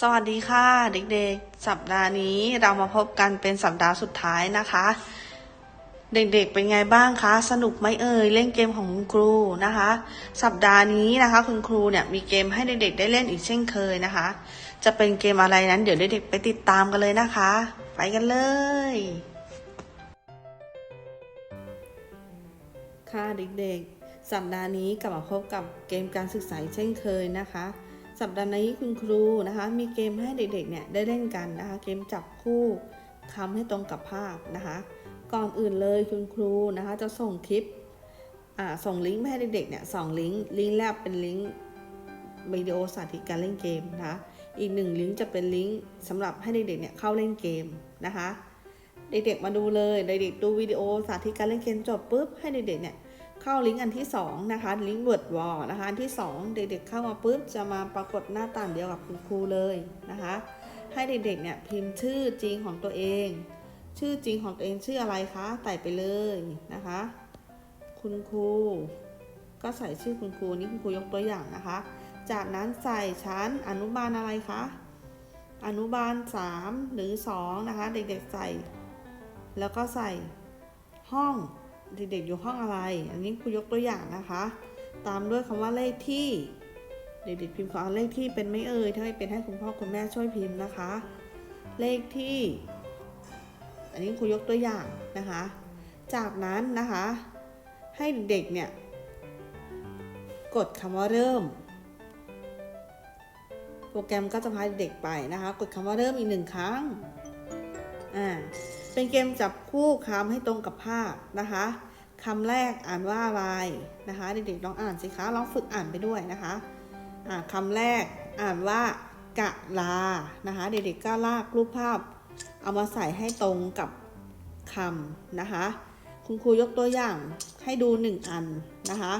สวัสดีค่ะเด็กๆ สัปดาห์นี้เรามาพบกันเป็นสัปดาห์สุดท้ายนะคะ เด็กๆเป็นไงบ้างคะ สนุกไหมเอ่ยเล่นเกมของคุณครูนะคะ สัปดาห์นี้นะคะคุณครูเนี่ยมีเกมให้เด็กๆ ได้เล่นอีกเช่นเคยนะคะ จะเป็นเกมอะไรนั้นเดี๋ยวเด็กๆไปติดตามกันเลยนะคะ ไปกันเลย ค่ะเด็กๆ สัปดาห์นี้กลับมาพบกับเกมการศึกษาเช่นเคยนะคะ สัปดาห์นี้คุณครูนะคะ มีเกมให้เด็กๆเนี่ยได้เล่นกันนะคะ เกมจับคู่คำให้ตรงกับภาพนะคะ ก่อนอื่นเลยคุณครูนะคะ จะส่งคลิปอ่าส่งลิงก์ให้เด็กๆเนี่ยสองลิงก์ลิงก์แรกเป็นลิงก์วิดีโอสาธิตการเล่นเกมนะคะอีกหนึ่งลิงก์จะเป็นลิงก์สำหรับให้เด็กๆเนี่ยเข้าเล่นเกมนะคะ เด็กๆมาดูเลยเด็กๆดูวิดีโอสาธิตการเล่นเกมจบปุ๊บให้เด็กๆเนี่ย เข้าลิงก์อันที่ 2 นะคะ ลิงก์เวิร์ดวอลนะคะ อันที่ 2 เด็กๆเข้ามาปุ๊บ จะมาปรากฏหน้าต่างเดียวกับคุณครูเลยนะคะ ให้เด็กๆเนี่ยพิมพ์ชื่อจริงของตัวเอง ชื่อจริงของตัวเองชื่ออะไรคะใส่ไปเลยนะคะ คุณครู ก็ใส่ชื่อคุณครูนี่คุณครูยกตัวอย่างนะคะ จากนั้นใส่ชั้นอนุบาลอะไรคะอนุบาล 3 หรือ 2 นะคะ เด็กๆใส่ แล้วก็ใส่ห้อง เด็กๆอยู่ห้องอะไร อันนี้ครูยกตัวอย่างนะคะ ตามด้วยคำว่าเลขที่ เด็กๆพิมพ์ขอเลขที่เป็นไม่เอ่ยถ้าไม่เป็นให้คุณพ่อคุณแม่ช่วยพิมพ์นะคะ เลขที่ อันนี้ครูยกตัวอย่างนะคะ จากนั้นนะคะ ให้เด็กๆเนี่ยกดคำว่าเริ่ม โปรแกรมก็จะพาเด็กไปนะคะ กดคำว่าเริ่มอีกหนึ่งครั้งอ่า เป็นเกมจับคู่คำให้ตรงกับภาพนะคะคำแรกอ่านว่าอะไรนะคะเด็กๆลองอ่านสิคะลองฝึกอ่านไปด้วยนะคะอ่าคำแรกอ่านว่ากะลานะคะเด็กๆก็ลากรูปภาพ เอามาใส่ให้ตรงกับคำนะคะคุณครูยกตัวอย่างให้ดูหนึ่งอันนะคะ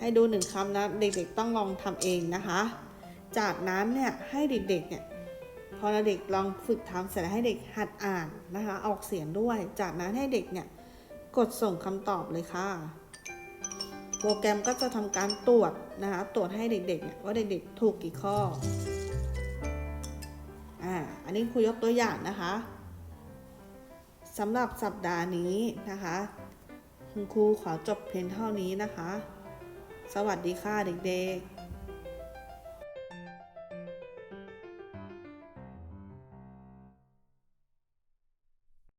ให้ดูหนึ่งคำนะเด็กๆต้องลองทำเองนะคะ จากนั้นเนี่ยให้เด็กๆเนี่ย พอเด็กลองฝึกทำเสร็จแล้วให้เด็กหัดอ่านนะคะ ออกเสียงด้วย จากนั้นให้เด็กเนี่ยกดส่งคำตอบเลยค่ะ โปรแกรมก็จะทำการตรวจนะคะ ตรวจให้เด็กๆเนี่ยว่าเด็กๆถูกกี่ข้ออ่าอันนี้ครูยกตัวอย่างนะคะสำหรับสัปดาห์นี้นะคะ คุณครูขอจบเพียงเท่านี้นะคะ สวัสดีค่ะเด็กๆ